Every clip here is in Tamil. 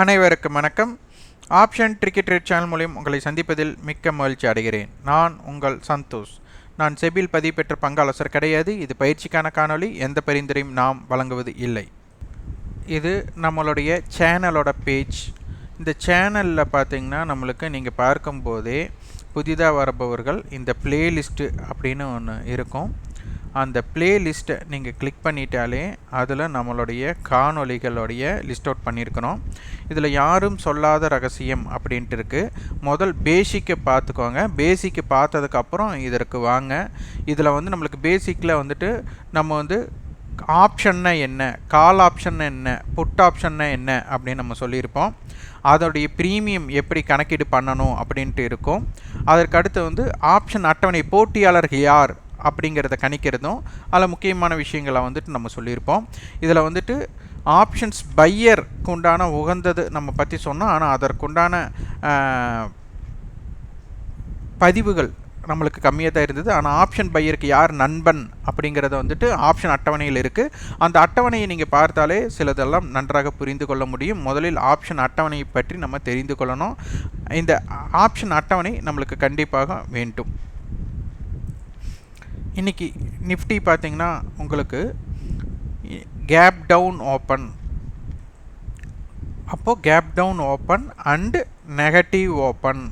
அனைவருக்கும் வணக்கம். ஆப்ஷன் கிரிக்கெட் ரேட் சேனல் மூலியம் உங்களை சந்திப்பதில் மிக்க மகிழ்ச்சி அடைகிறேன். நான் உங்கள் சந்தோஷ். நான் செபில் பதிவு பெற்ற பங்காளசர் கிடையாது. இது பயிற்சிக்கான காணொளி. எந்த பரிந்துரையும் நாம் வழங்குவது இல்லை. இது நம்மளுடைய சேனலோட பேஜ். இந்த சேனலில் பார்த்தீங்கன்னா நம்மளுக்கு நீங்கள் பார்க்கும்போதே புதிதாக வரபவர்கள் இந்த பிளேலிஸ்ட்டு அப்படின்னு ஒன்று இருக்கும். அந்த பிளேலிஸ்ட்டை நீங்கள் கிளிக் பண்ணிட்டாலே அதில் நம்மளுடைய காணொளிகளுடைய லிஸ்ட் அவுட் பண்ணியிருக்கிறோம் இதில் யாரும் சொல்லாத ரகசியம் அப்படின்ட்டு இருக்குது முதல் பேசிக்கை பார்த்துக்கோங்க பேசிக்கை பார்த்ததுக்கப்புறம் இதற்கு வாங்க. இதில் வந்து நம்மளுக்கு பேசிக்கில் வந்துட்டு நம்ம வந்து ஆப்ஷன்னா என்ன கால் ஆப்ஷன் என்ன புட் ஆப்ஷன்னா என்ன அப்படின்னு நம்ம சொல்லியிருப்போம். அதோடைய ப்ரீமியம் எப்படி கணக்கீடு பண்ணணும் அப்படின்ட்டு இருக்கும். அதற்கு அடுத்து வந்து ஆப்ஷன் அட்டவணை போட்டியாளர்கள் யார் அப்படிங்கிறத கணிக்கிறதும் அதில் முக்கியமான விஷயங்களை வந்துட்டு நம்ம சொல்லியிருப்போம். இதில் வந்துட்டு ஆப்ஷன்ஸ் பையருக்கு உண்டான உகந்தது நம்ம பற்றி சொன்னோம். ஆனால் அதற்குண்டான பதிவுகள் நம்மளுக்கு கம்மியாக தான் இருந்தது. ஆனால் ஆப்ஷன் பையருக்கு யார் நண்பன் அப்படிங்கிறத வந்துட்டு ஆப்ஷன் அட்டவணையில் இருக்குது அந்த அட்டவணையை நீங்கள் பார்த்தாலே சிலதெல்லாம் நன்றாக புரிந்து கொள்ள முடியும். முதலில் ஆப்ஷன் அட்டவணையை பற்றி நம்ம தெரிந்து கொள்ளணும். இந்த ஆப்ஷன் அட்டவணை நம்மளுக்கு கண்டிப்பாக வேண்டும். இன்றைக்கி நிஃப்டி பார்த்திங்கன்னா உங்களுக்கு கேப் டவுன் ஓப்பன் அப்போது gap down open and negative open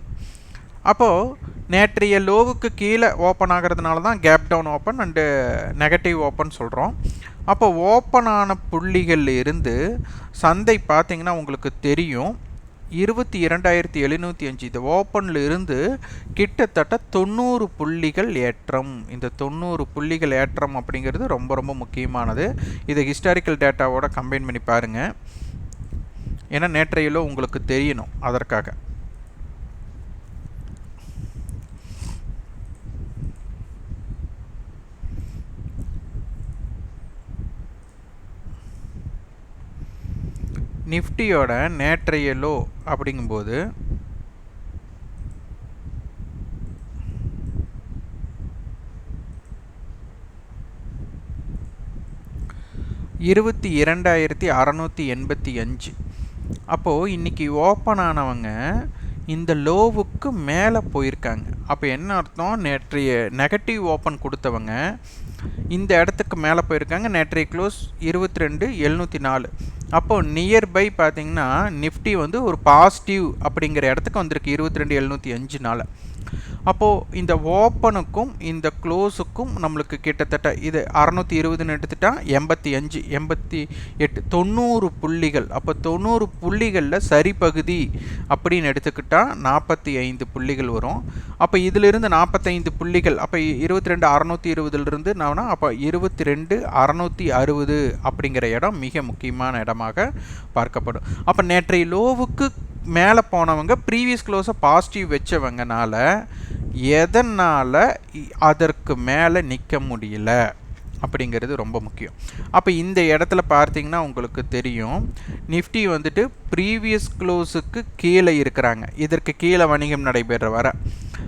அப்போது நேற்றைய லோவுக்கு கீழே ஓப்பன் ஆகிறதுனால தான் gap down open and negative open சொல்கிறோம் அப்போ ஓப்பன் ஆன இருந்து சந்தை பார்த்திங்கன்னா உங்களுக்கு தெரியும். இருபத்தி இரண்டாயிரத்தி எழுநூற்றி அஞ்சு இந்த ஓப்பனில் இருந்து கிட்டத்தட்ட தொண்ணூறு புள்ளிகள் ஏற்றம். இந்த தொண்ணூறு புள்ளிகள் ஏற்றம் அப்படிங்கிறது ரொம்ப ரொம்ப முக்கியமானது. இதை ஹிஸ்டாரிக்கல் டேட்டாவோட கம்பைன் பண்ணி பாருங்கள் ஏன்னா நேற்றையிலோ உங்களுக்கு தெரியணும் அதற்காக. நிஃப்டியோட நேற்றைய லோ அப்படிங்கும்போது இருபத்தி இரண்டாயிரத்தி அறநூற்றி எண்பத்தி அஞ்சு. அப்போது இன்றைக்கி ஓப்பன் ஆனவங்க இந்த லோவுக்கு மேலே போயிருக்காங்க. அப்போ என்ன அர்த்தம்? நேற்றைய நெகட்டிவ் ஓப்பன் கொடுத்தவங்க இந்த இடத்துக்கு மேலே போயிருக்காங்க. நேற்றைய க்ளோஸ் இருபத்தி ரெண்டு எழுநூற்றி நாலு. அப்போது நியர்பை பார்த்தீங்கன்னா நிஃப்டி வந்து ஒரு பாசிட்டிவ் அப்படிங்கிற இடத்துக்கு வந்திருக்கு. இருபத்தி ரெண்டு எழுநூற்றி அஞ்சு நாள் அப்போது இந்த ஓப்பனுக்கும் இந்த க்ளோஸுக்கும் நம்மளுக்கு கிட்டத்தட்ட இது அறநூற்றி இருபதுன்னு எடுத்துட்டா எண்பத்தி அஞ்சு எண்பத்தி எட்டு தொண்ணூறு புள்ளிகள். அப்போ தொண்ணூறு புள்ளிகளில் சரிப்பகுதி அப்படின்னு எடுத்துக்கிட்டால் நாற்பத்தி ஐந்து புள்ளிகள் வரும். அப்போ இதிலிருந்து நாற்பத்தைந்து புள்ளிகள் அப்போ இருபத்தி ரெண்டு அறநூற்றி இருபதுலேருந்து நான் அப்போ இருபத்தி ரெண்டு அறநூற்றி அறுபது அப்படிங்கிற இடம் மிக முக்கியமான இடமாக பார்க்கப்படும். அப்போ நேற்றைய லோவுக்கு மேலே போனவங்க ப்ரீவியஸ் க்ளோஸை பாசிட்டிவ் வச்சவங்கனால எதனால் அதற்கு மேலே நிற்க முடியல அப்படிங்கிறது ரொம்ப முக்கியம். அப்போ இந்த இடத்துல பார்த்தீங்கன்னா உங்களுக்கு தெரியும் நிஃப்டி வந்துட்டு ப்ரீவியஸ் க்ளோஸுக்கு கீழே இருக்கிறாங்க. இதற்கு கீழே வணிகம் நடைபெற வர.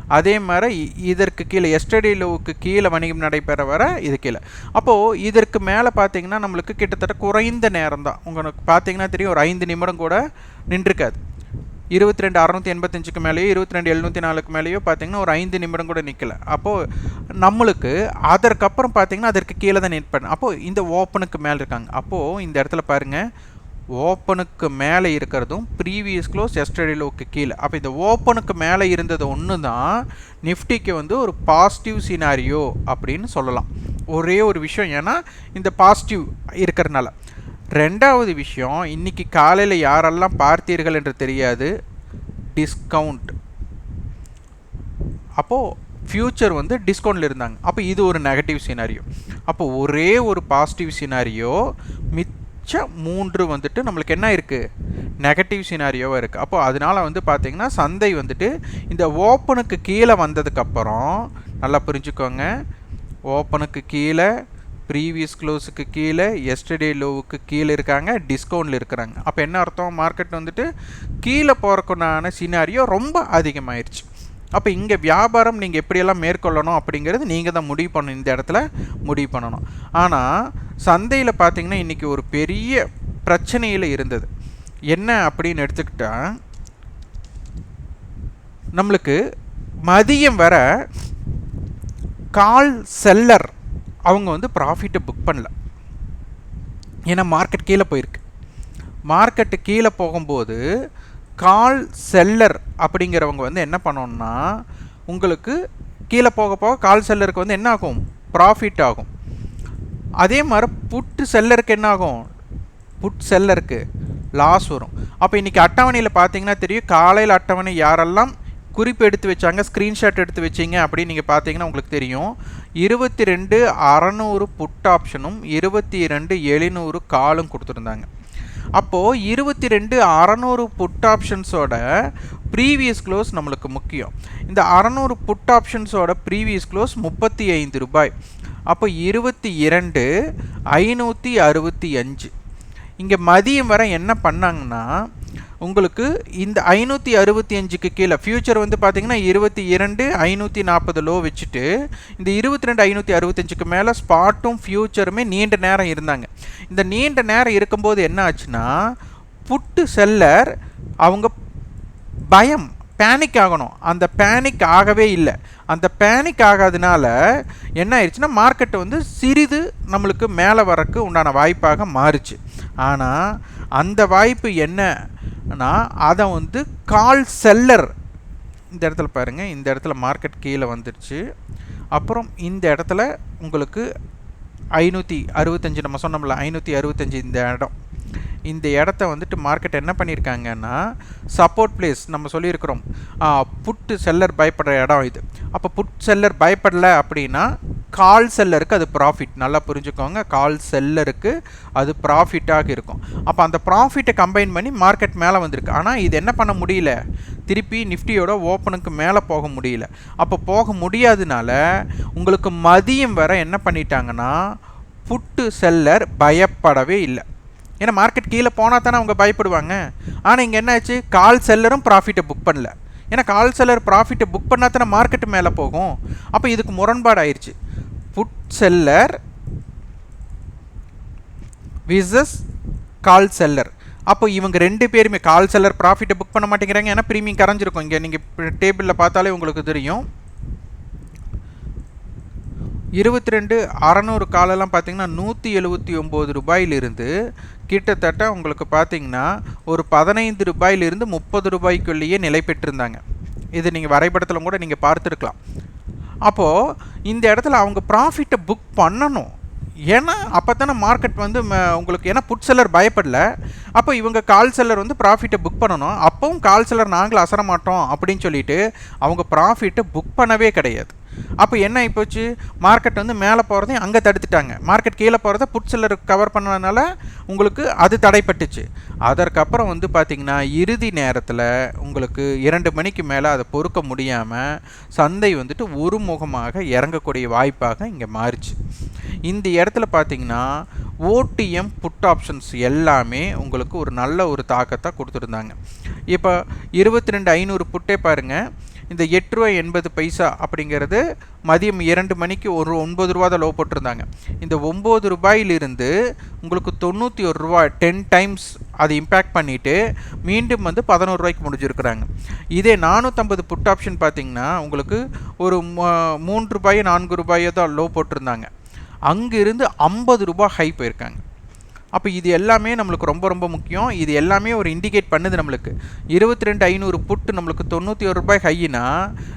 அதே மாதிரி இதற்கு கீழே எஸ்டடி லோவுக்கு கீழே வணிகம் நடைபெற வர இது கீழே. அப்போது இதற்கு மேலே பார்த்தீங்கன்னா நம்மளுக்கு கிட்டத்தட்ட குறைந்த நேரம் தான். உங்களுக்கு பார்த்தீங்கன்னா தெரியும் ஒரு ஐந்து நிமிடம் கூட நின்றுருக்காது. இருபத்தி ரெண்டு அறநூற்றி எண்பத்தஞ்சுக்கு மேலேயோ இருபத்தி ரெண்டு எழுநூற்றி நாலுக்கு மேலேயோ பார்த்தீங்கன்னா ஒரு ஐந்து நிமிடம் கூட நிற்கல அப்போது நம்மளுக்கு அதற்கப்புறம் பார்த்தீங்கன்னா அதற்கு கீழே தான் நிற்பேன் அப்போது இந்த ஓப்பனுக்கு மேலே இருக்காங்க. அப்போது இந்த இடத்துல பாருங்கள் ஓப்பனுக்கு மேலே இருக்கிறதும் ப்ரீவியஸ் க்ளோஸ் எஸ்டடி லோவுக்கு கீழே. அப்போ இந்த ஓப்பனுக்கு மேலே இருந்தது ஒன்று தான் நிஃப்டிக்கு வந்து ஒரு பாசிட்டிவ் சினாரியோ அப்படின்னு சொல்லலாம். ஒரே ஒரு விஷயம் ஏன்னா இந்த பாசிட்டிவ் இருக்கிறனால ரெண்டாவது விஷயம் இன்றைக்கி காலையில் யாரெல்லாம் பார்த்தீர்கள் என்று தெரியாது டிஸ்கவுண்ட் அப்போது ஃப்யூச்சர் வந்து டிஸ்கவுண்டில் இருந்தாங்க. அப்போ இது ஒரு நெகட்டிவ் சினாரியோ அப்போ ஒரே ஒரு பாசிட்டிவ் சினாரியோ மிச்ச மூன்று வந்துட்டு நம்மளுக்கு என்ன இருக்குது நெகட்டிவ் சினாரியோவாக இருக்குது அப்போது அதனால் வந்து பார்த்திங்கன்னா சந்தை வந்துட்டு இந்த ஓப்பனுக்கு கீழே வந்ததுக்கப்புறம் நல்லா புரிஞ்சுக்கோங்க ஓப்பனுக்கு கீழே ப்ரீவியஸ் க்ளோஸுக்கு கீழே எஸ்டர்டே லோவுக்கு கீழே இருக்காங்க டிஸ்கவுண்டில் இருக்கிறாங்க. அப்போ என்ன அர்த்தம்? மார்க்கெட் வந்துட்டு கீழே போகிறக்குண்டான சினாரியோ ரொம்ப அதிகமாயிருச்சு. அப்போ இங்கே வியாபாரம் நீங்கள் எப்படியெல்லாம் மேற்கொள்ளணும் அப்படிங்கிறது நீங்கள் தான் முடிவு பண்ணணும். இந்த இடத்துல முடிவு பண்ணணும். ஆனால் சந்தையில் பார்த்தீங்கன்னா இன்றைக்கி ஒரு பெரிய பிரச்சனையில் இருந்தது. என்ன அப்படின்னு எடுத்துக்கிட்டா நம்மளுக்கு மதியம் வர கால் செல்லர் அவங்க வந்து ப்ராஃபிட்டை புக் பண்ணல. ஏன்னா மார்க்கெட் கீழே போயிருக்கு. மார்க்கெட்டு கீழே போகும்போது கால் செல்லர் அப்படிங்கிறவங்க வந்து என்ன பண்ணோன்னா உங்களுக்கு கீழே போக போக கால் செல்லருக்கு வந்து என்ன ஆகும்? ப்ராஃபிட் ஆகும். அதே மாதிரி புட்டு செல்லருக்கு என்ன ஆகும்? புட் செல்லருக்கு லாஸ் வரும். அப்போ இன்றைக்கி அட்டவணையில் பார்த்தீங்கன்னா தெரியும் காலையில் அட்டவணை யாரெல்லாம் குறிப்பு எடுத்து வச்சாங்க ஸ்க்ரீன்ஷாட் எடுத்து வச்சிங்க அப்படின்னு நீங்கள் பார்த்தீங்கன்னா உங்களுக்கு தெரியும். இருபத்தி ரெண்டு அறநூறு புட் ஆப்ஷனும் இருபத்தி ரெண்டு எழுநூறு காலும் கொடுத்துருந்தாங்க. அப்போது இருபத்தி ரெண்டு அறநூறு புட் ஆப்ஷன்ஸோட ப்ரீவியஸ் க்ளோஸ் நம்மளுக்கு முக்கியம். இந்த அறநூறு புட் ஆப்ஷன்ஸோட ப்ரீவியஸ் க்ளோஸ் முப்பத்தி ஐந்து ரூபாய். அப்போ இருபத்தி இரண்டு ஐநூற்றி அறுபத்தி அஞ்சு. இங்கே மதியம் வர என்ன பண்ணாங்கன்னா உங்களுக்கு இந்த ஐநூற்றி அறுபத்தி அஞ்சுக்கு கீழே ஃப்யூச்சர் வந்து பார்த்தீங்கன்னா இருபத்தி இரண்டு ஐநூற்றி நாற்பது லோ வச்சுட்டு இந்த இருபத்தி ரெண்டு ஐநூற்றி அறுபத்தஞ்சுக்கு மேலே ஸ்பாட்டும் ஃப்யூச்சருமே நீண்ட நேரம் இருந்தாங்க. இந்த நீண்ட நேரம் இருக்கும்போது என்ன ஆச்சுன்னா புட்டு செல்லர் அவங்க பயம் பேனிக் ஆகணும். அந்த பேனிக் ஆகவே இல்லை. அந்த பேனிக் ஆகாதனால என்ன ஆயிடுச்சுன்னா மார்க்கெட் வந்து சிறிது நம்மளுக்கு மேலே வரக்கு உண்டான வாய்ப்பாக மாறுச்சு. ஆனால் அந்த வாய்ப்பு என்னன்னா அதை வந்து கால் செல்லர் இந்த இடத்துல பாருங்கள் இந்த இடத்துல மார்க்கெட் கீழே வந்துடுச்சு அப்புறம் இந்த இடத்துல உங்களுக்கு ஐநூற்றி அறுபத்தஞ்சு நம்ம சொன்னோம்ல ஐநூற்றி அறுபத்தஞ்சு இந்த இடம். இந்த இடத்த வந்துட்டு மார்க்கெட் என்ன பண்ணியிருக்காங்கன்னா சப்போர்ட் பிளேஸ் நம்ம சொல்லியிருக்கிறோம். புட்டு செல்லர் பயப்படுற இடம் இது. அப்போ புட் செல்லர் பயப்படலை அப்படின்னா கால் செல்லருக்கு அது ப்ராஃபிட் நல்லா புரிஞ்சுக்கோங்க கால் செல்லருக்கு அது ப்ராஃபிட்டாக இருக்கும். அப்போ அந்த ப்ராஃபிட்டை கம்பைன் பண்ணி மார்க்கெட் மேலே வந்திருக்கு. ஆனால் இது என்ன பண்ண முடியல? திருப்பி நிஃப்டியோட ஓப்பனுக்கு மேலே போக முடியல. அப்போ போக முடியாதனால உங்களுக்கு மதியம் வர என்ன பண்ணிட்டாங்கன்னா புட்டு செல்லர் பயப்படவே இல்லை. ஏன்னா மார்க்கெட் கீழே போனால் தானே அவங்க பயப்படுவாங்க. ஆனால் இங்கே என்ன ஆச்சு? கால் செல்லரும் ப்ராஃபிட்டை புக் பண்ணல. ஏன்னா கால் செல்லர் ப்ராஃபிட்டை புக் பண்ணால் தானே மார்க்கெட்டு மேலே போகும். அப்போ இதுக்கு முரண்பாடு ஆயிடுச்சு put seller versus call seller. அப்போ இவங்க ரெண்டு பேருமே கால் செல்லர் ப்ராஃபிட்டை புக் பண்ண மாட்டேங்கிறாங்க ஏன்னா ப்ரீமியம் கரைஞ்சிருக்கும். இங்கே நீங்கள் டேபிளில் பார்த்தாலே உங்களுக்கு தெரியும். இருபத்தி ரெண்டு அறநூறு காலெல்லாம் பார்த்தீங்கன்னா நூற்றி எழுபத்தி ஒம்பது ரூபாயிலிருந்து கிட்டத்தட்ட உங்களுக்கு பார்த்தீங்கன்னா ஒரு பதினைந்து ரூபாயிலிருந்து முப்பது ரூபாய்க்குள்ளேயே நிலை பெற்றிருந்தாங்க. இது நீங்கள் வரைபடத்தில் கூட நீங்கள் பார்த்துருக்கலாம். அப்போது இந்த இடத்துல அவங்க ப்ராஃபிட்டை புக் பண்ணணும். ஏன்னா அப்போ தானே மார்க்கெட் வந்து உங்களுக்கு ஏன்னா புட் செல்லர் பயப்படல. அப்போ இவங்க கால் செல்லர் வந்து ப்ராஃபிட்டை புக் பண்ணணும். அப்பவும் கால் செல்லர் நாங்களும் அசர மாட்டோம் அப்படின்னு சொல்லிட்டு அவங்க ப்ராஃபிட்டை புக் பண்ணவே கிடையாது. அப்போ என்ன ஆகிப்போச்சு மார்க்கெட் வந்து மேலே போகிறதையும் அங்கே தடுத்துட்டாங்க. மார்க்கெட் கீழே போகிறத புட் செல்லர் கவர் பண்ணதுனால உங்களுக்கு அது தடைப்பட்டுச்சு. அதற்கப்புறம் வந்து பார்த்திங்கன்னா இறுதி நேரத்தில் உங்களுக்கு இரண்டு மணிக்கு மேலே அதை பொறுக்க முடியாமல் சந்தை வந்துட்டு ஒரு முகமாக இறங்கக்கூடிய வாய்ப்பாக இங்கே மாறிச்சு. இந்த இடத்துல பார்த்திங்கன்னா ஓடிஎம் புட் ஆப்ஷன்ஸ் எல்லாமே உங்களுக்கு ஒரு நல்ல ஒரு தாக்கத்தை கொடுத்துருந்தாங்க. இப்போ இருபத்தி ரெண்டு ஐநூறு புட்டே பாருங்கள் இந்த எட்டு ரூபாய் எண்பது பைசா அப்படிங்கிறது மதியம் இரண்டு மணிக்கு ஒரு ஒன்பது ரூபா தான் லோ போட்டிருந்தாங்க. இந்த ஒம்பது ரூபாயிலிருந்து உங்களுக்கு தொண்ணூற்றி ஒரு ரூபா டென் டைம்ஸ் அதை இம்பேக்ட் பண்ணிவிட்டு மீண்டும் வந்து பதினோரு ரூபாய்க்கு முடிஞ்சிருக்கிறாங்க. இதே நானூற்றம்பது புட் ஆப்ஷன் பார்த்தீங்கன்னா உங்களுக்கு ஒரு மூன்று ரூபாயோ நான்கு ரூபாயோ தான் லோ போட்டிருந்தாங்க. அங்கிருந்து ஐம்பது ரூபாய் ஹை போயிருக்காங்க. அப்போ இது எல்லாமே நம்மளுக்கு ரொம்ப ரொம்ப முக்கியம். இது எல்லாமே ஒரு இண்டிகேட் பண்ணுது நம்மளுக்கு. இருபத்தி ரெண்டு ஐநூறு புட்டு நம்மளுக்கு தொண்ணூற்றி ஒரு ரூபாய் ஹையினா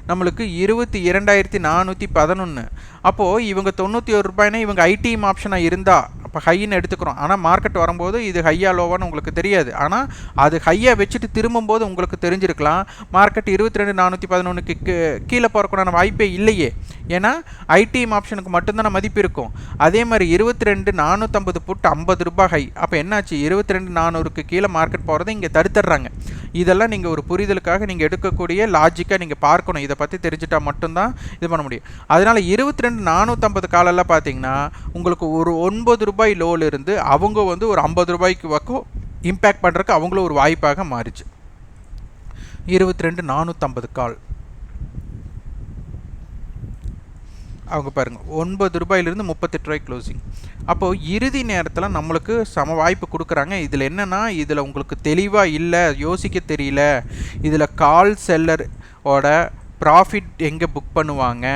நம்மளுக்கு இருபத்தி இரண்டாயிரத்தி நானூற்றி பதினொன்று அப்போது இவங்க தொண்ணூற்றி ஒரு ரூபாய்னா இவங்க ஐடிஎம் ஆப்ஷனாக இருந்தால் அப்போ ஹைன்னு எடுத்துக்கிறோம். ஆனால் மார்க்கெட் வரும்போது இது ஹையா லோவான்னு உங்களுக்கு தெரியாது. ஆனால் அது ஹையாக வச்சுட்டு திரும்பும்போது உங்களுக்கு தெரிஞ்சிருக்கலாம். மார்க்கெட் இருபத்தி ரெண்டு நானூற்றி பதினொன்றுக்கு கீழே போகிறக்குண்டான வாய்ப்பே இல்லையே. ஏன்னா ஐடிஎம் ஆப்ஷனுக்கு மட்டும்தான் மதிப்பு இருக்கும். அதே மாதிரி இருபத்தி ரெண்டு நானூற்றம்பது புட்டு ஐம்பது ரூபாய் ஹை அப்போ என்னாச்சு? இருபத்தி ரெண்டு நானூறுக்கு கீழே மார்க்கெட் போகிறத இங்கே தடுத்துடுறாங்க. இதெல்லாம் நீங்கள் ஒரு புரிதலுக்காக நீங்கள் எடுக்கக்கூடிய லாஜிக்காக நீங்கள் பார்க்கணும். இதை பற்றி தெரிஞ்சுட்டா மட்டும்தான் இது பண்ண முடியும். அதனால் இருபத்தி ரெண்டு நானூற்றம்பது காலெல்லாம் பார்த்தீங்கன்னா உங்களுக்கு ஒரு ஒன்பது ரூபாய் லோலிருந்து அவங்க வந்து ஒரு ஐம்பது ரூபாய்க்கு பக்கம் இம்பேக்ட் பண்ணுறதுக்கு அவங்களும் ஒரு வாய்ப்பாக மாறிச்சு. இருபத்தி ரெண்டு நானூற்றம்பது கால். அவங்க பாருங்கள் ஒன்பது ரூபாயிலிருந்து முப்பத்தெட்டு ரூபாய் க்ளோசிங் அப்போது இறுதி நேரத்தில் நம்மளுக்கு சம வாய்ப்பு கொடுக்குறாங்க. இதில் என்னென்னா இதில் உங்களுக்கு தெளிவாக இல்லை யோசிக்க தெரியல. இதில் கால் செல்லரோட ப்ராஃபிட் எங்கே புக் பண்ணுவாங்க?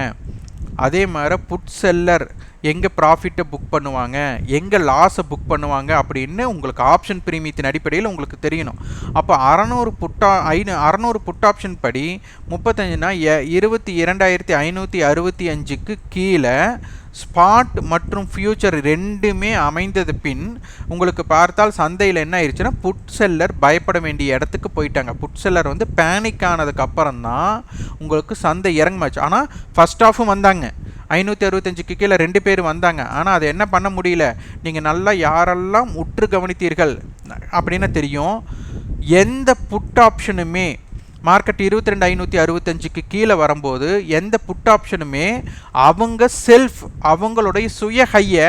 அதே மாதிரி புட் செல்லர் எங்கே ப்ராஃபிட்டை புக் பண்ணுவாங்க? எங்கே லாஸை புக் பண்ணுவாங்க? அப்படின்னு உங்களுக்கு ஆப்ஷன் பிரீமியத்தின் அடிப்படையில் உங்களுக்கு தெரியணும். அப்போ அறநூறு புட்டா ஐநூ அறநூறு புட் ஆப்ஷன் படி முப்பத்தஞ்சுனா எ இருபத்தி இரண்டாயிரத்தி ஐநூற்றி அறுபத்தி அஞ்சுக்கு கீழே ஸ்பாட் மற்றும் ஃபியூச்சர் ரெண்டுமே அமைந்தது பின் உங்களுக்கு பார்த்தால் சந்தையில் என்ன ஆயிடுச்சுன்னா புட் செல்லர் பயப்பட வேண்டிய இடத்துக்கு போயிட்டாங்க. புட் செல்லர் வந்து பேனிக் ஆனதுக்கு அப்புறம் தான் உங்களுக்கு சந்தை இறங்குமாச்சு. ஆனால் ஃபஸ்ட் ஆஃபும் வந்தாங்க. ஐநூற்றி அறுபத்தஞ்சுக்கு கீழே ரெண்டு பேர் வந்தாங்க. ஆனால் அதை என்ன பண்ண முடியல? நீங்கள் நல்லா யாரெல்லாம் உற்று கவனித்தீர்கள் அப்படின்னு தெரியும். எந்த புட் ஆப்ஷனுமே மார்க்கெட் இருபத்தி ரெண்டு ஐநூற்றி அறுபத்தஞ்சுக்கு கீழே வரும்போது எந்த புட் ஆப்ஷனுமே அவங்க செல்ஃப் அவங்களுடைய சுய ஹையை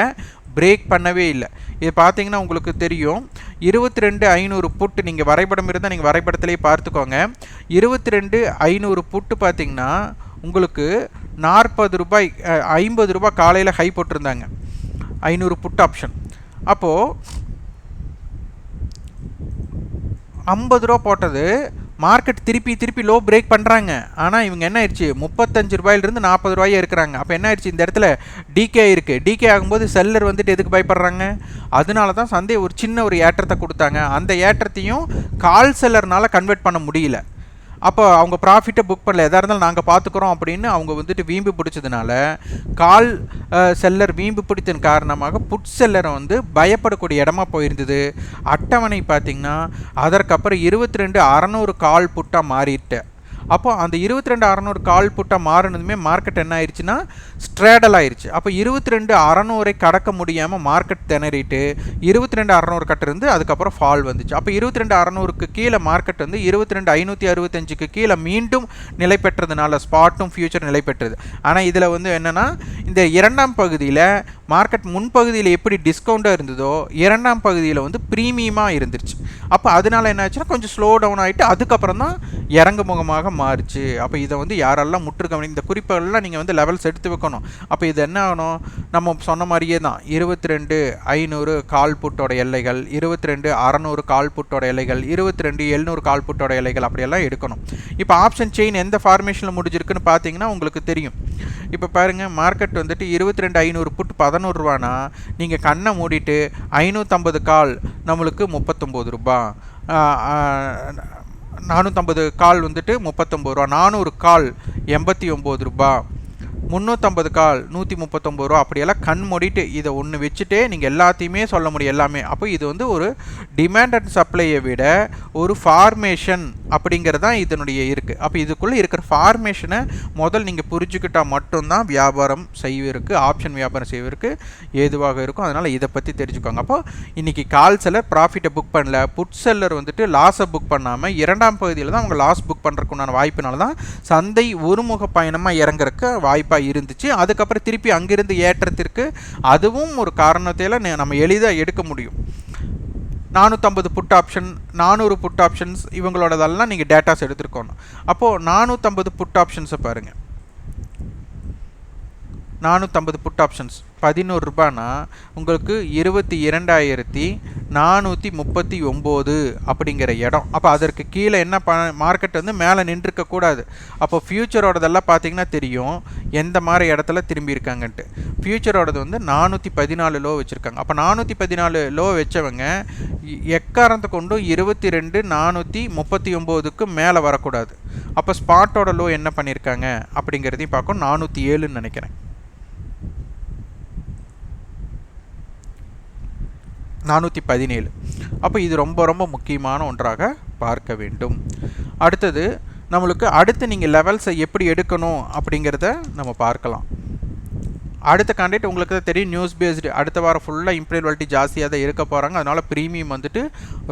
பிரேக் பண்ணவே இல்லை. இது பார்த்தீங்கன்னா உங்களுக்கு தெரியும். இருபத்தி ரெண்டு ஐநூறு புட்டு நீங்கள் வரைபடம் இருந்தால் நீங்கள் வரைபடத்திலேயே பார்த்துக்கோங்க. இருபத்தி ரெண்டு ஐநூறு புட்டு பார்த்தீங்கன்னா உங்களுக்கு நாற்பது ரூபாய் ஐம்பது ரூபாய் காலையில் ஹை போட்டிருந்தாங்க. ஐநூறு புட் ஆப்ஷன் அப்போது ஐம்பது ரூபா போட்டது மார்க்கெட் திருப்பி திருப்பி லோ பிரேக் பண்ணுறாங்க ஆனால் இவங்க என்ன ஆயிடுச்சு? முப்பத்தஞ்சு ரூபாயிலிருந்து நாற்பது ரூபாயே இருக்கிறாங்க. அப்போ என்ன ஆயிடுச்சு? இந்த இடத்துல டிகே இருக்குது டிகே ஆகும்போது செல்லர் வந்துட்டு எதுக்கு பயப்படுறாங்க? அதனால தான் சந்தை ஒரு சின்ன ஒரு ஏற்றத்தை கொடுத்தாங்க. அந்த ஏற்றத்தையும் கால் செல்லர்னால் கன்வெர்ட் பண்ண முடியல. அப்போ அவங்க ப்ராஃபிட்டை புக் பண்ணல. எதாக இருந்தாலும் நாங்கள் பார்த்துக்குறோம் அப்படின்னு அவங்க வந்துட்டு வீம்பு பிடிச்சதுனால கால் செல்லர் வீம்பு பிடித்தன் காரணமாக புட் செல்லரை வந்து பயப்படக்கூடிய இடமா போயிருந்தது. அட்டவணை பார்த்திங்கன்னா அதற்கப்புறம் இருபத்தி ரெண்டு அறநூறு கால் புட்டாக மாறிட்டு. அப்போ அந்த இருபத்தி ரெண்டு அறநூறு கால் புட்டாக மாறினதுமே மார்க்கெட் என்ன ஆயிடுச்சுன்னா ஸ்ட்ரேடல் ஆயிடுச்சு அப்போ இருபத்தி ரெண்டு அறநூறை கடக்க முடியாமல் மார்க்கெட் திணறிட்டு இருபத்தி ரெண்டு அறநூறு கட்டிருந்து அதுக்கப்புறம் ஃபால் வந்துச்சு. அப்போ இருபத்தி ரெண்டு அறநூறுக்கு கீழே மார்க்கெட் வந்து இருபத்தி ரெண்டு ஐநூற்றி அறுபத்தஞ்சுக்கு கீழே மீண்டும் நிலை பெற்றதுனால ஸ்பாட்டும் ஃபியூச்சர் நிலை பெற்றது. ஆனால் இதில் வந்து என்னென்னா இந்த இரண்டாம் பகுதியில் மார்க்கெட் முன்பகுதியில் எப்படி டிஸ்கவுண்ட்டாக இருந்ததோ இரண்டாம் பகுதியில் வந்து ப்ரீமியமாக இருந்துருச்சு. அப்போ அதனால என்ன ஆச்சுன்னா கொஞ்சம் ஸ்லோ டவுன் ஆகிட்டு அதுக்கப்புறம் தான் இறங்கு முகமாக மாறுச்சு. அப்போ இதை வந்து யாரெல்லாம் முற்று கவனி இந்த குறிப்புகள்லாம் நீங்கள் வந்து லெவல்ஸ் எடுத்து வைக்கணும். அப்போ இது என்ன ஆகணும்? நம்ம சொன்ன மாதிரியே தான். இருபத்தி ரெண்டு ஐநூறு கால் புட்டோட எல்லைகள் இருபத்தி ரெண்டு அறநூறு கால் புட்டோட எல்லைகள் இருபத்தி ரெண்டு எழுநூறு கால் புட்டோட எல்லைகள் அப்படியெல்லாம் எடுக்கணும். இப்போ ஆப்ஷன் செயின் எந்த ஃபார்மேஷனில் முடிஞ்சிருக்குன்னு பார்த்தீங்கன்னா உங்களுக்கு தெரியும். இப்போ பாருங்கள் மார்க்கெட் வந்துட்டு இருபத்தி ரெண்டு ஐநூறு புட் பதினோருவானா நீங்கள் கண்ணை மூடிட்டு ஐநூற்றம்பது கால் நம்மளுக்கு முப்பத்தொம்போது ரூபா. நானூற்றம்பது கால் வந்துட்டு முப்பத்தொம்பது ரூபா. நானூறு கால் எண்பத்தி ஒம்பது ரூபா. முந்நூற்றம்பது கால் நூற்றி முப்பத்தொம்பது ரூபா அப்படியெல்லாம் கண் மூடிட்டு இதை ஒன்று வச்சுட்டே நீங்கள் எல்லாத்தையுமே சொல்ல முடியும் எல்லாமே. அப்போ இது வந்து ஒரு டிமாண்ட் அண்ட் சப்ளையை விட ஒரு ஃபார்மேஷன் அப்படிங்கிறது தான் இதனுடைய இருக்குது அப்போ இதுக்குள்ளே இருக்கிற ஃபார்மேஷனை முதல் நீங்கள் புரிஞ்சுக்கிட்டால் மட்டும்தான் வியாபாரம் செய்வதற்கு ஆப்ஷன் வியாபாரம் செய்வதற்கு ஏதுவாக இருக்கும். அதனால் இதை பற்றி தெரிஞ்சுக்கோங்க. அப்போ இன்றைக்கி கால் செல்லர் ப்ராஃபிட்டை புக் பண்ணல புட் செல்லர் வந்துட்டு லாஸை புக் பண்ணாமல் இரண்டாம் பகுதியில் தான் அவங்க லாஸ் புக் பண்ணுறதுக்கு உண்டான தான் சந்தை ஒருமுக பயணமாக இறங்குறக்கு வாய்ப்பு வாய்ப்பாக இருந்துச்சு. அதுக்கப்புறம் திருப்பி அங்கிருந்து ஏற்றத்திற்கு அதுவும் ஒரு காரணத்தில் நம்ம எளிதாக எடுக்க முடியும். நானூற்றம்பது புட் ஆப்ஷன் நானூறு புட் ஆப்ஷன்ஸ் இவங்களோடதெல்லாம் நீங்கள் டேட்டாஸ் எடுத்துருக்கணும். அப்போது நானூற்றம்பது புட் ஆப்ஷன்ஸை பாருங்கள் நானூற்றம்பது புட் ஆப்ஷன்ஸ் பதினோரு ரூபானா? உங்களுக்கு இருபத்தி இரண்டாயிரத்தி நானூற்றி முப்பத்தி ஒம்பது அப்படிங்கிற இடம். அப்போ அதற்கு கீழே என்ன ப மார்க்கெட் வந்து மேலே நின்றுருக்கக்கூடாது அப்போ ஃப்யூச்சரோடதெல்லாம் பார்த்தீங்கன்னா தெரியும். எந்த மாதிரி இடத்துல திரும்பி இருக்காங்கன்ட்டு. ஃப்யூச்சரோடது வந்து நானூற்றி பதினாலு லோ வச்சுருக்காங்க. அப்போ நானூற்றி பதினாலு லோ வச்சவங்க எக்காரத்தை கொண்டும் இருபத்தி ரெண்டு நானூற்றி முப்பத்தி ஒம்போதுக்கு மேலே வரக்கூடாது. அப்போ ஸ்பாட்டோட லோ என்ன பண்ணியிருக்காங்க அப்படிங்கிறதையும் பார்க்கும் நானூற்றி ஏழுன்னு நினைக்கிறேன். நானூற்றி பதினேழு. அப்போ இது ரொம்ப ரொம்ப முக்கியமான ஒன்றாக பார்க்க வேண்டும். அடுத்தது நம்மளுக்கு அடுத்து நீங்கள் லெவல்ஸை எப்படி எடுக்கணும் அப்படிங்கிறத நம்ம பார்க்கலாம். அடுத்த கண்டெக்ட் உங்களுக்கு தான் தெரியும் நியூஸ் பேஸ்டு அடுத்த வாரம் ஃபுல்லாக இம்ப்ரீவல்ட்டி ஜாஸ்தியாக தான் இருக்க போகிறாங்க அதனால் ப்ரீமியம் வந்துட்டு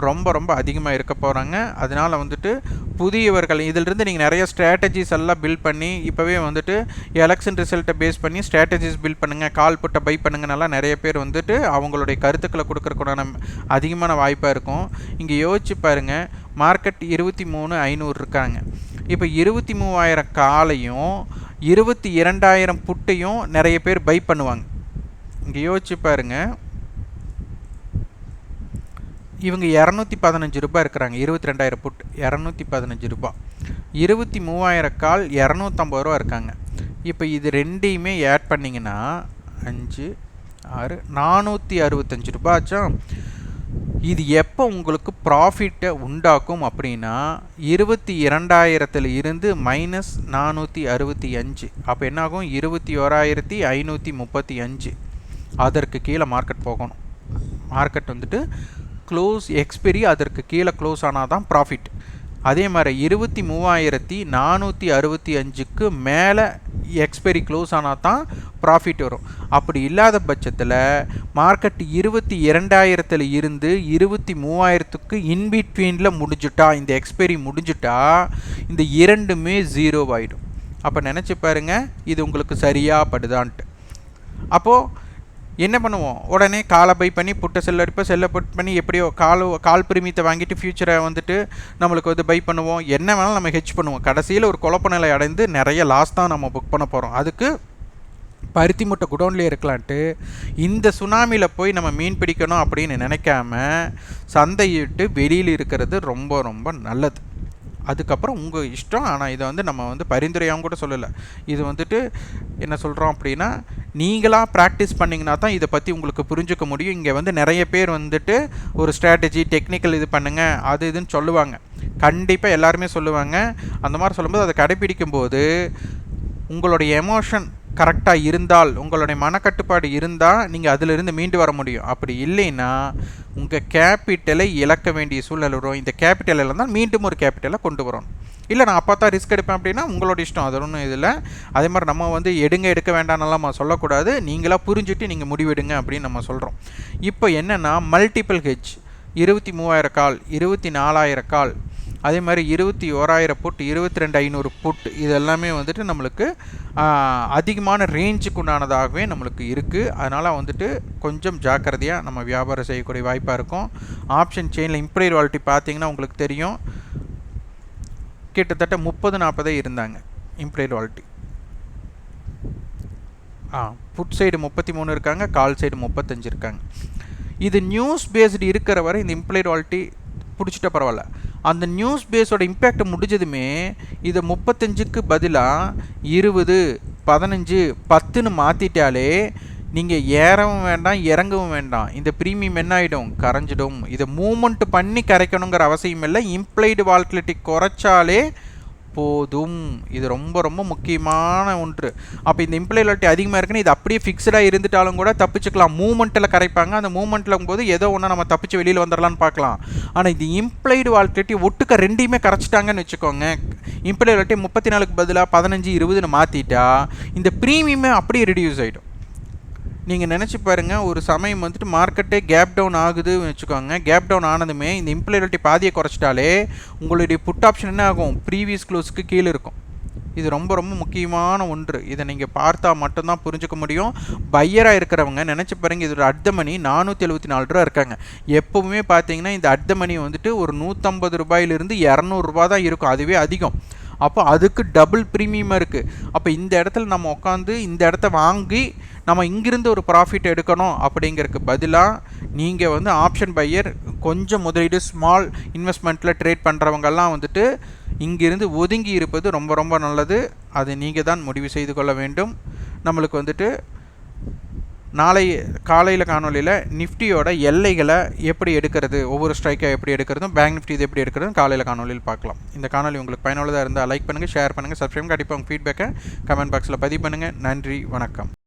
ரொம்ப ரொம்ப அதிகமாக இருக்க போகிறாங்க அதனால் வந்துட்டு புதியவர்கள் இதிலிருந்து நீங்கள் நிறைய ஸ்ட்ராட்டஜிஸ் எல்லாம் பில்ட் பண்ணி இப்போவே வந்துட்டு எலெக்ஷன் ரிசல்ட்டை பேஸ் பண்ணி ஸ்ட்ராட்டஜிஸ் பில்ட் பண்ணுங்கள் கால் புட்டை பை பண்ணுங்கனால நிறைய பேர் வந்துட்டு அவங்களுடைய கருத்துக்களை கொடுக்கறக்குடான அதிகமான வாய்ப்பாக இருக்கும். இங்கே யோசிச்சு பாருங்கள் மார்க்கெட் இருபத்தி மூணு ஐநூறு இருக்காங்க. இப்போ இருபத்தி மூவாயிரம் காலையும் இருபத்தி இரண்டாயிரம் புட்டையும் நிறைய பேர் பை பண்ணுவாங்க. இங்கே யோசிச்சு பாருங்க. இவங்க இரநூத்தி பதினஞ்சு ரூபாய் இருக்கிறாங்க. இருபத்தி ரெண்டாயிரம் புட் இரநூத்தி பதினஞ்சு ரூபாய். இருபத்தி மூவாயிரம் கால் இரநூத்தம்பது ரூபா இருக்காங்க. இப்போ இது ரெண்டையுமே ஆட் பண்ணிங்கன்னா அஞ்சு ஆறு நானூற்றி அறுபத்தஞ்சு ரூபா ஆச்சா? இது எப்போ உங்களுக்கு ப்ராஃபிட்டை உண்டாக்கும் அப்படின்னா இருபத்தி இரண்டாயிரத்தில் இருந்து மைனஸ் நானூற்றி அறுபத்தி அஞ்சு. அப்போ என்னாகும்? இருபத்தி ஓராயிரத்தி ஐநூற்றி முப்பத்தி அஞ்சு. அதற்கு கீழே மார்க்கெட் போகணும். மார்க்கெட் வந்துட்டு க்ளோஸ் எக்ஸ்பிரி அதற்கு கீழே க்ளோஸ் ஆனால் தான் ப்ராஃபிட் அதே மாதிரி இருபத்தி மூவாயிரத்தி நானூற்றி அறுபத்தி அஞ்சுக்கு மேலே எக்ஸ்பைரி க்ளோஸ் ஆனால் தான் ப்ராஃபிட் வரும். அப்படி இல்லாத பட்சத்தில் மார்க்கெட் இருபத்தி இரண்டாயிரத்தில் இருந்து இருபத்தி மூவாயிரத்துக்கு இன்பிட்வீனில் முடிஞ்சுட்டா இந்த எக்ஸ்பைரி முடிஞ்சுட்டா இந்த இரண்டுமே ஜீரோவாயிடும் அப்போ நினச்சி பாருங்கள் இது உங்களுக்கு சரியாக படுதான்ட்டு. அப்போது என்ன பண்ணுவோம்? உடனே காலை பை பண்ணி புட்டை செல்ல அடிப்போம். செல்லை புட் பண்ணி எப்படியோ கால் கால் பிரிமியத்தை வாங்கிட்டு ஃப்யூச்சரை வந்துட்டு நம்மளுக்கு வந்து பை பண்ணுவோம். என்ன வேணாலும் நம்ம ஹெச் பண்ணுவோம். கடைசியில் ஒரு குழப்ப நிலை அடைந்து நிறைய லாஸ் தான் நம்ம புக் பண்ண போகிறோம் அதுக்கு பருத்தி முட்டை குடோன்லேயே இருக்கலான்ட்டு இந்த சுனாமியில் போய் நம்ம மீன் பிடிக்கணும் அப்படின்னு நினைக்காம சந்தையிட்டு வெளியில் இருக்கிறது ரொம்ப ரொம்ப நல்லது. அதுக்கப்புறம் உங்கள் இஷ்டம். ஆனால் இதை வந்து நம்ம வந்து பரிந்துரையாகவும் கூட சொல்லலை. இது வந்துட்டு என்ன சொல்கிறோம் அப்படின்னா நீங்களாக ப்ராக்டிஸ் பண்ணிங்கன்னா தான் இதை பற்றி உங்களுக்கு புரிஞ்சுக்க முடியும். இங்கே வந்து நிறைய பேர் வந்துட்டு ஒரு ஸ்ட்ராட்டஜி டெக்னிக்கல் இது பண்ணுங்கள் அது இதுன்னு சொல்லுவாங்க. கண்டிப்பாக எல்லாருமே சொல்லுவாங்க. அந்த மாதிரி சொல்லும்போது அதை கடைப்பிடிக்கும்போது உங்களுடைய எமோஷன் கரெக்டாக இருந்தால் உங்களுடைய மனக்கட்டுப்பாடு இருந்தால் நீங்கள் அதிலிருந்து மீண்டு வர முடியும். அப்படி இல்லைன்னா உங்கள் கேபிட்டலை இழக்க வேண்டிய சூழ்நிலை வரும் இந்த கேபிட்டலில் இருந்தால் மீண்டும் ஒரு கேபிட்டலை கொண்டு வரணும். இல்லை நான் அப்போ தான் ரிஸ்க் எடுப்பேன் அப்படின்னா உங்களோட இஷ்டம். அது ஒன்றும் இதில். அதே மாதிரி நம்ம வந்து எடுங்க எடுக்க வேண்டாம்னாலாம் நம்ம சொல்லக்கூடாது. நீங்களாக புரிஞ்சுட்டு நீங்கள் முடிவெடுங்க அப்படின்னு நம்ம சொல்கிறோம் இப்போ என்னென்னா மல்டிபிள் ஹெச் இருபத்தி மூவாயிரம் கால் இருபத்தி நாலாயிரம் கால் அதே மாதிரி இருபத்தி ஓராயிரம் புட் இருபத்தி ரெண்டு ஐநூறு புட் இது எல்லாமே வந்துட்டு நம்மளுக்கு அதிகமான ரேஞ்சுக்கு உண்டானதாகவே நம்மளுக்கு இருக்குது அதனால் வந்துட்டு கொஞ்சம் ஜாக்கிரதையாக நம்ம வியாபாரம் செய்யக்கூடிய வாய்ப்பாக இருக்கும். ஆப்ஷன் செயினில் இம்ப்ரீர் வாலிட்டி பார்த்தீங்கன்னா உங்களுக்கு தெரியும். கிட்டத்தட்ட முப்பது நாற்பதே இருந்தாங்க இம்ப்ரீர் வாலிட்டி ஆ புட் சைடு முப்பத்தி மூணு இருக்காங்க கால் சைடு முப்பத்தஞ்சு இருக்காங்க. இது நியூஸ் பேஸ்டு இருக்கிற வரை இந்த இம்ப்ளைட் வாலிட்டி பிடிச்சிட்ட பரவாயில்ல. அந்த நியூஸ் பேஸோட இம்பேக்ட் முடிஞ்சதுமே இதை முப்பத்தஞ்சுக்கு பதிலாக இருபது பதினஞ்சு பத்துன்னு மாற்றிட்டாலே நீங்கள் ஏறவும் வேண்டாம் இறங்கவும் வேண்டாம். இந்த ப்ரீமியம் என்ன ஆகிடும் கரைஞ்சிடும். இதை மூமெண்ட் பண்ணி கரைக்கணுங்கிற அவசியம் இல்லை இம்ப்ளைடு வால்குலிட்டி குறைச்சாலே போதும். இது ரொம்ப ரொம்ப முக்கியமான ஒன்று. அப்போ இந்த இம்ப்ளாயிலிட்டி அதிகமாக இருக்குன்னு இது அப்படியே ஃபிக்ஸ்டாக இருந்துட்டாலும் கூட தப்பிச்சுக்கலாம். மூமெண்ட்டில் கரைப்பாங்க. அந்த மூமெண்ட்டில் போது ஏதோ ஒன்று நம்ம தப்பிச்சு வெளியில் வந்துடலான்னு பார்க்கலாம். ஆனால் இது இம்ப்ளைடு வால்கிட்டி ஒட்டுக்க ரெண்டையுமே கரைச்சிட்டாங்கன்னு வச்சுக்கோங்க. இம்ப்ளாயிலிட்டி முப்பத்தி நாலுக்கு பதிலாக பதினஞ்சு இருபதுன்னு மாற்றிட்டா இந்த ப்ரீமியமே அப்படியே ரெடியூஸ் ஆகிடும் நீங்கள் நினச்சி பாருங்கள் ஒரு சமயம் வந்துட்டு மார்க்கெட்டே கேப் டவுன் ஆகுதுன்னு வச்சுக்கோங்க. கேப் டவுன் ஆனதுமே இந்த இம்ப்ளாயபிலிட்டி பாதியை குறைச்சிட்டாலே உங்களுடைய புட் ஆப்ஷன் என்ன ஆகும்? ப்ரீவியஸ் க்ளோஸ்க்கு கீழே இருக்கும். இது ரொம்ப ரொம்ப முக்கியமான ஒன்று. இதை நீங்கள் பார்த்தா மட்டும்தான் புரிஞ்சுக்க முடியும். பையராக இருக்கிறவங்க நினச்சி பாருங்க இதோட அர்த்த மணி நானூற்றி எழுபத்தி நாலு ரூபா இருக்காங்க. எப்போவுமே பார்த்தீங்கன்னா இந்த அர்த்த மணி வந்துட்டு ஒரு நூற்றம்பது ரூபாயிலிருந்து இரநூறுபா தான் இருக்கும். அதுவே அதிகம். அப்போ அதுக்கு டபுள் ப்ரீமியமாக இருக்குது அப்போ இந்த இடத்துல நம்ம உட்காந்து இந்த இடத்த வாங்கி நம்ம இங்கிருந்து ஒரு ப்ராஃபிட் எடுக்கணும் அப்படிங்கிறதுக்கு பதிலாக நீங்கள் வந்து ஆப்ஷன் பையர் கொஞ்சம் முதலீடு ஸ்மால் இன்வெஸ்ட்மெண்ட்டில் ட்ரேட் பண்ணுறவங்கெல்லாம் வந்துட்டு இங்கிருந்து ஒதுங்கி இருப்பது ரொம்ப ரொம்ப நல்லது. அதை நீங்கள் தான் முடிவு செய்து கொள்ள வேண்டும். நம்மளுக்கு வந்துட்டு நாளை காலையில் காணொலியில் நிஃப்டியோட எல்லைகளை எப்படி எடுக்கிறது ஒவ்வொரு ஸ்ட்ரைக்காக எப்படி எடுக்கிறதும் பேங்க் நிஃப்டி இது எப்படி எடுக்கிறதும் காலையில் காணொலியில் பார்க்கலாம். இந்த காணொலி உங்களுக்கு பயனுள்ளதாக இருந்தால் லைக் பண்ணுங்கள் ஷேர் பண்ணுங்கள் சப்ஸ்கிரைப் கண்டிப்பாக உங்கள் ஃபீட்பேக்கை கமெண்ட் பாக்ஸில் பதிவு பண்ணுங்கள் நன்றி வணக்கம்.